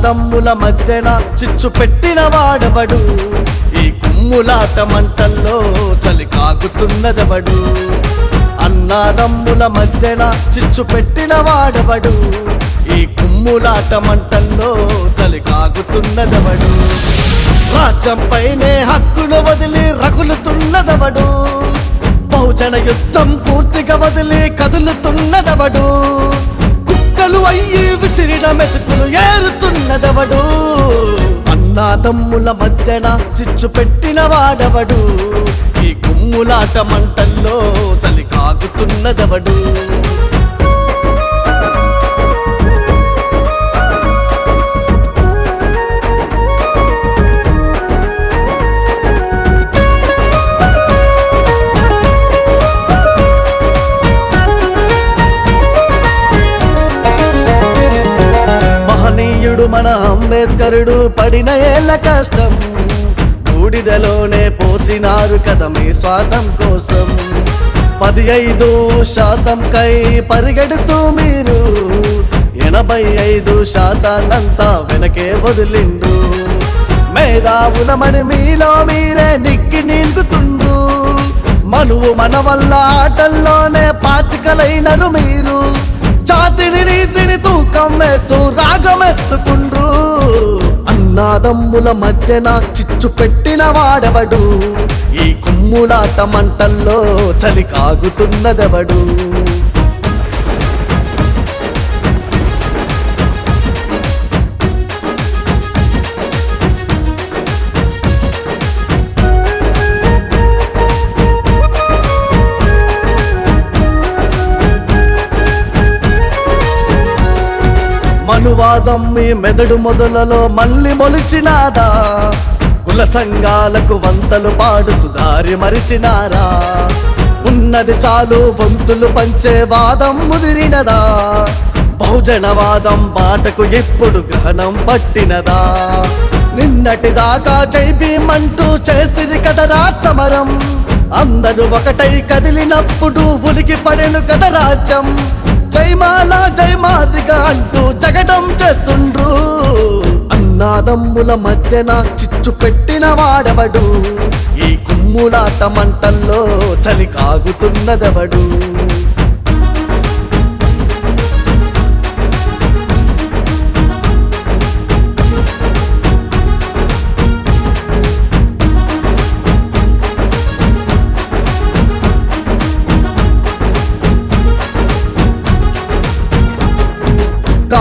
అన్నదమ్ముల మధ్యన చిచ్చు పెట్టిన వాడవడు? ఈ కుమ్ములాట మంటల్లో చలి కాకుతున్నదవడు అన్నాదమ్ముల మధ్యన చిచ్చు పెట్టిన వాడవడు? ఈ కుమ్ములాట మంటల్లో చలి కాకుతున్నదవడు రాజ్యంపైనే హక్కును వదిలి రగులుతున్నదవడు? బహుజన యుద్ధం పూర్తిగా వదిలి కదులుతున్నదవడు? కుక్కలు అయ్యి విసిరిన మెతుకులు ఏరుతున్నదవడు. అన్నాదమ్ముల మధ్యన చిచ్చు పెట్టిన వాడవడు. ఈ కుమ్ములాట మంటల్లో చలి కాగుతున్నదవడు. అంబేద్కరుడు పడిన ఏళ్ళ కష్టం. బూడిదలోనే పోసినారు కదా మీ స్వార్థం కోసం. పది ఐదు శాతం కై పరిగెడుతూ మీరు. ఎనభై ఐదు శాతాన్నంతా వెనకే వదిలిండు మేధావులమని మీలో మీరే నిక్కి నింగుతుండ్రు మనువు మన వల్ల ఆటల్లోనే పాచికలైనరు మీరు. జాతిని నీతిని తూకం వేస్తూ రాగమెత్తుకుండ్రు. అన్నాదమ్ముల మధ్యన చిచ్చు పెట్టిన వాడెవడు? ఈ కుమ్ములాట మంటల్లో చలి కాగుతున్నదెవడు? అనువాదం మీ మెదడు మొదలలో మళ్ళీ మొలిచినాదా కుల సంఘాలకు వంతలు పాడుతూ దారి మరిచినారా? ఉన్నది చాలు వంతులు పంచే వాదం ముదిరినదా? బహుజనవాదం బాటకు ఎప్పుడు గ్రహణం పట్టినదా? నిన్నటి దాకా జైబీమంటూ చేసిరి కదరా సమరం? అందరూ ఒకటై కదిలినప్పుడు ఉలికి పడెను కదా రాజ్యం? జైమాల జైమాదిగా అంటూ జగటం చేస్తుండ్రు. అన్నాదమ్ముల మధ్యన చిచ్చు పెట్టిన వాడవడు? ఈ కుమ్ములాట మంటల్లో చలి కాగుతున్నదవడు?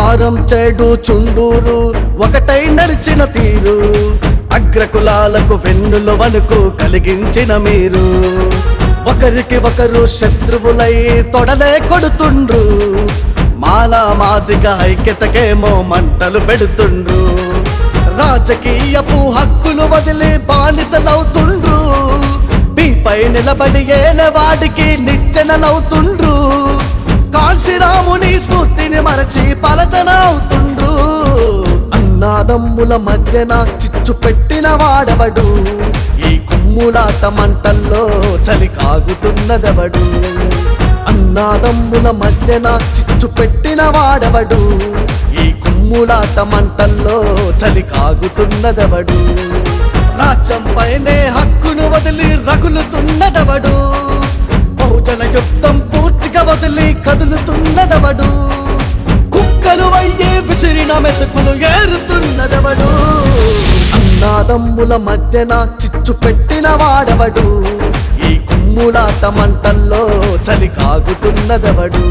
కారం చెడు చుండూరు ఒకటై నడిచిన తీరు. అగ్రకులాలకు వెన్నుల వణుకు కలిగించిన మీరు. ఒకరికి ఒకరు శత్రువులై తొడలే కొడుతుండ్రు. మాలా ఐక్యతకేమో మంటలు పెడుతుండ్రు. రాజకీయపు హక్కులు వదిలి బానిసలవుతుండ్రు. మీపై నిలబడి ఏలవాడికి నిచ్చెనలవుతుండ్రు. కాశీరాముని స్మృతిని మరచి పలచనవుతుండ్రు. అన్నాదమ్ముల మధ్యన చిచ్చు పెట్టిన వాడవడు? ఈ కుమ్ములాట మంటల్లో చలి కాగుతున్నదెవడు? అన్నాదమ్ముల మధ్యన చిచ్చు పెట్టిన వాడవడు? ఈ కుమ్ములాట మంటల్లో చలి కాగుతున్నదెవడు? రాజ్యం పైనే హక్కును వదిలి రగులుతున్నదెవడు? బహుజన యుక్త కదులుతున్నదవడు. కుక్కలు అయ్యే విసిరిన మెతుకులు ఏరుతున్నదవడు. అన్నాదమ్ముల మధ్యన చిచ్చు పెట్టిన వాడవడు. ఈ కుమ్ములాట మంటల్లో చలి కాగుతున్నదవడు.